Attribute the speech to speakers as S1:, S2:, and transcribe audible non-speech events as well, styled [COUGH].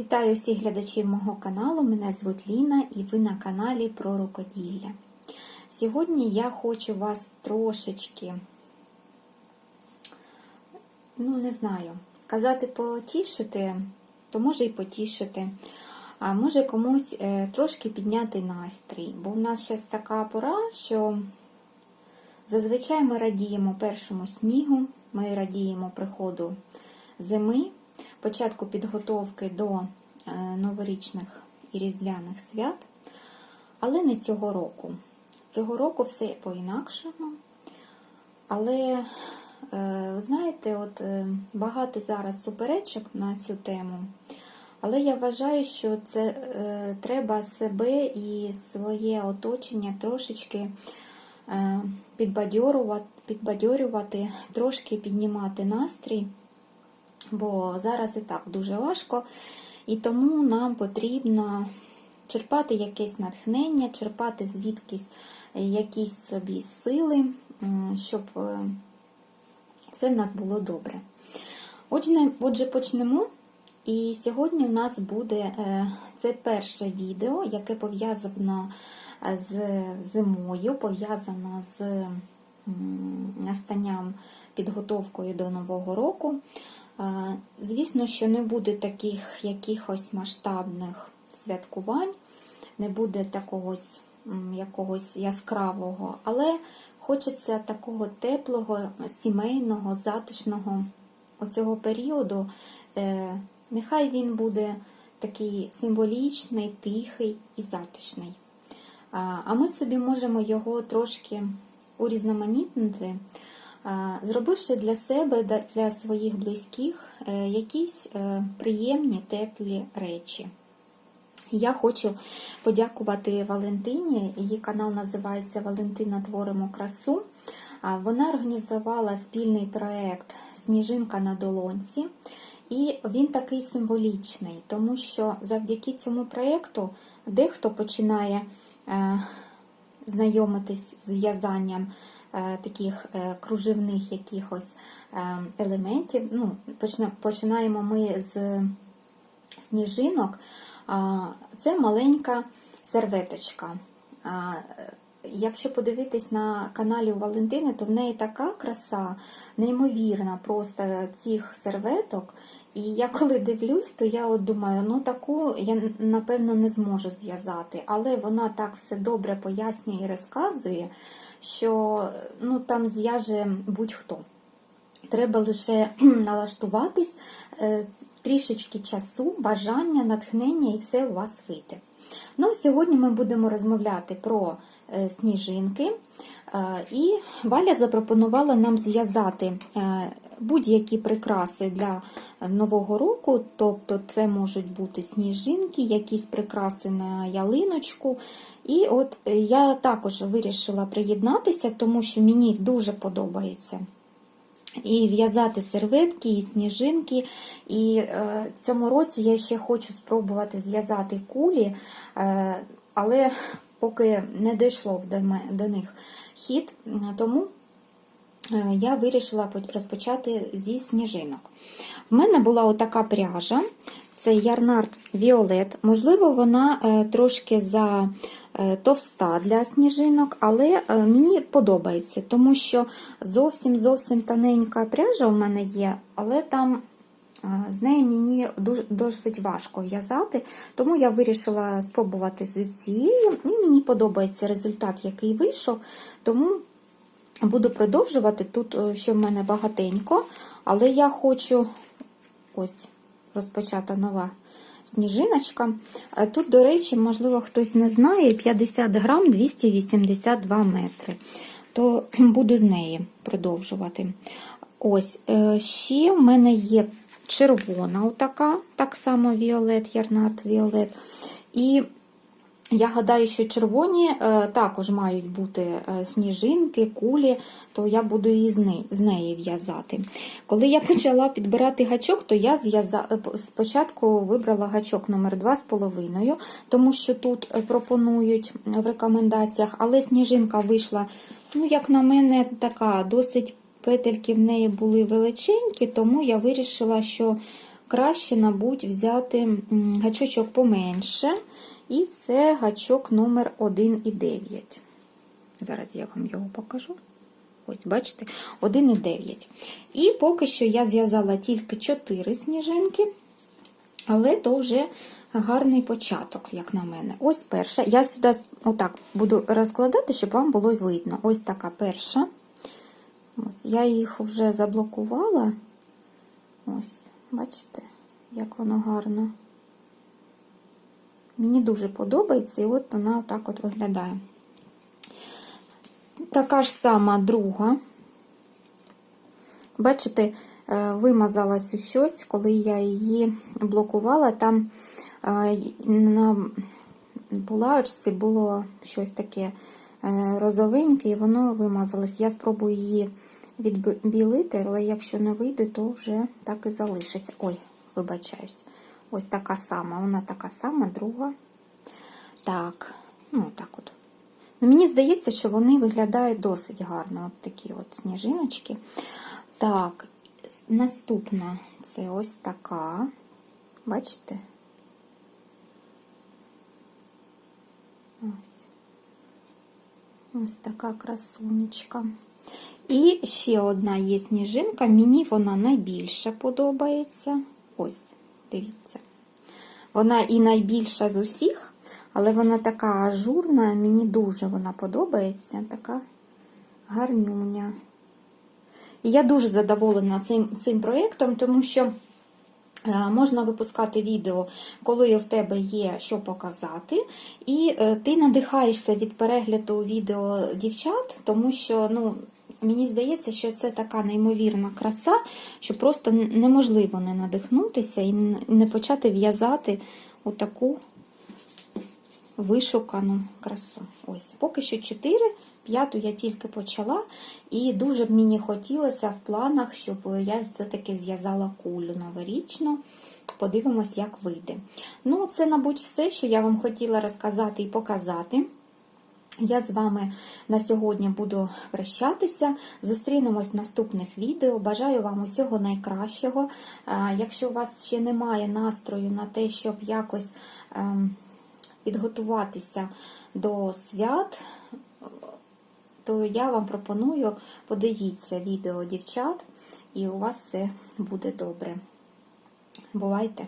S1: Вітаю всіх глядачів мого каналу. Мене звуть Ліна і ви на каналі про рукоділля. Сьогодні я хочу вас трошечки, ну не знаю, сказати потішити, то може і потішити. А може комусь е, трошки підняти настрій. Бо в нас зараз така пора, що зазвичай ми радіємо першому снігу, ми радіємо приходу зими, початку підготовки до е, новорічних і різдвяних свят, але не цього року. Цього року все по-інакшому. Але, е, знаєте, от е, багато зараз суперечок на цю тему. Але я вважаю, що це е, треба себе і своє оточення трошечки е, підбадьорувати, підбадьорювати, трошки піднімати настрій, бо зараз і так дуже важко. І тому нам потрібно черпати якесь натхнення, черпати звідкись якісь собі сили, щоб е, все в нас було добре. Отже, отже почнемо. І сьогодні в нас буде е, це перше відео, яке пов'язано е, з зимою, пов'язано з настанням підготовкою до Нового року. Звісно, що не буде таких якихось масштабних святкувань, не буде такого якогось яскравого, але хочеться такого теплого, сімейного, затишного оцього періоду. Е, Нехай він буде такий символічний, тихий і затишний. А ми собі можемо його трошки урізноманітнити, зробивши для себе, для своїх близьких е, якісь е, приємні, теплі речі. Я хочу подякувати Валентині. Її канал називається Валентина Творимо красу. Вона організувала спільний проект Сніжинка на долонці. І він такий символічний, тому що завдяки цьому проєкту дехто починає е, знайомитись з в'язанням таких е, кружевних якихось е, елементів. Ну, починаємо ми з сніжинок. Це маленька серветочка. Якщо подивитись на каналі у Валентини, то в неї така краса, неймовірна просто цих серветок. І я коли дивлюсь, то я от думаю, ну таку я напевно не зможу зв'язати, але вона так все добре пояснює і розказує, що ну там зв'яже будь-хто. Треба лише [CLEARS THROAT] налаштуватись, е, трішечки часу, бажання, натхнення і все у вас вийде. Ну, Сьогодні ми будемо розмовляти про е, сніжинки. Е, І Валя запропонувала нам зв'язати будь-які прикраси для Нового року, тобто це можуть бути сніжинки, якісь прикраси на ялиночку. І от е, я також вирішила приєднатися, тому що мені дуже подобається. І в'язати серветки, і сніжинки. І е, в цьому році я ще хочу спробувати зв'язати кулі, е, але поки не дійшло до, до них хід, тому е, я вирішила розпочати зі сніжинок. В мене була отака пряжа, це Ярнард Віолет. Можливо, вона е, трошки за е, товста для сніжинок, але е, мені подобається, тому що зовсім зовсім тоненька пряжа у мене є, але там е, з нею мені досить важко в'язати, тому я вирішила спробувати з цією, і мені подобається результат, який вийшов. Тому буду продовжувати. Тут е, ще в мене багатенько, але я хочу ось розпочата нова сніжиночка. Тут, до речі, можливо, хтось не знає, 50 грам 282 метри. То [CLEARS THROAT] буду з неї продовжувати. Ось, е, ще в мене є червона, отака, так само Віолет, Ярнард Віолет. І я гадаю, що червоні е, також мають бути е, сніжинки, кулі, то я буду її з неї, в'язати. Коли я почала підбирати гачок, то я е, спочатку вибрала гачок номер 2,5, тому що тут пропонують в рекомендаціях, але сніжинка вийшла, ну, як на мене, така досить петельки в неї були величенькі, тому я вирішила, що краще, мабуть, взяти гачочок поменше. І це гачок номер 1,9. Зараз я вам його покажу. Ось, бачите, 1,9. І поки що я зв'язала тільки 4 сніжинки, але то вже гарний початок, як на мене. Ось перша. Я сюди отак буду розкладати, щоб вам було видно. Ось така перша. Ось, я їх вже заблокувала. Ось, бачите, як воно гарно. Мені дуже подобається, і от вона отак от виглядає. Така ж сама друга. Бачите, е, вимазалась у щось, коли я її блокувала. Там е, на булавочці було щось таке е, розовеньке, і воно вимазалось. Я спробую її відбілити, але якщо не вийде, то вже так і залишиться. Ой, вибачаюсь. Ось така сама, вона така сама, друга. Так, ну так от. Ну, Мені здається, що вони виглядають досить гарно. От такі от сніжиночки. Так, наступна це ось така. Бачите? Ось. Ось така красунечка. І ще одна є сніжинка. Мені вона найбільше подобається. Ось, дивіться. Вона і найбільша з усіх, але вона така ажурна, мені дуже вона подобається, така гарнюня. І я дуже задоволена цим, цим проєктом, тому що е, можна випускати відео, коли в тебе є що показати, і е, ти надихаєшся від перегляду відео дівчат, тому що, ну, Мені здається, що це така неймовірна краса, що просто неможливо не надихнутися і не почати в'язати отаку вишукану красу. Ось, поки що 4, п'яту я тільки почала, і дуже б мені хотілося в планах, щоб я все-таки зв'язала кулю новорічну. Подивимось, як вийде. Ну, це, мабуть, все, що я вам хотіла розказати і показати. Я з вами на сьогодні буду прощатися. Зустрінемось в наступних відео. Бажаю вам усього найкращого. Якщо у вас ще немає настрою на те, щоб якось ем, підготуватися до свят, то я вам пропоную подивіться відео дівчат, і у вас все буде добре. Бувайте!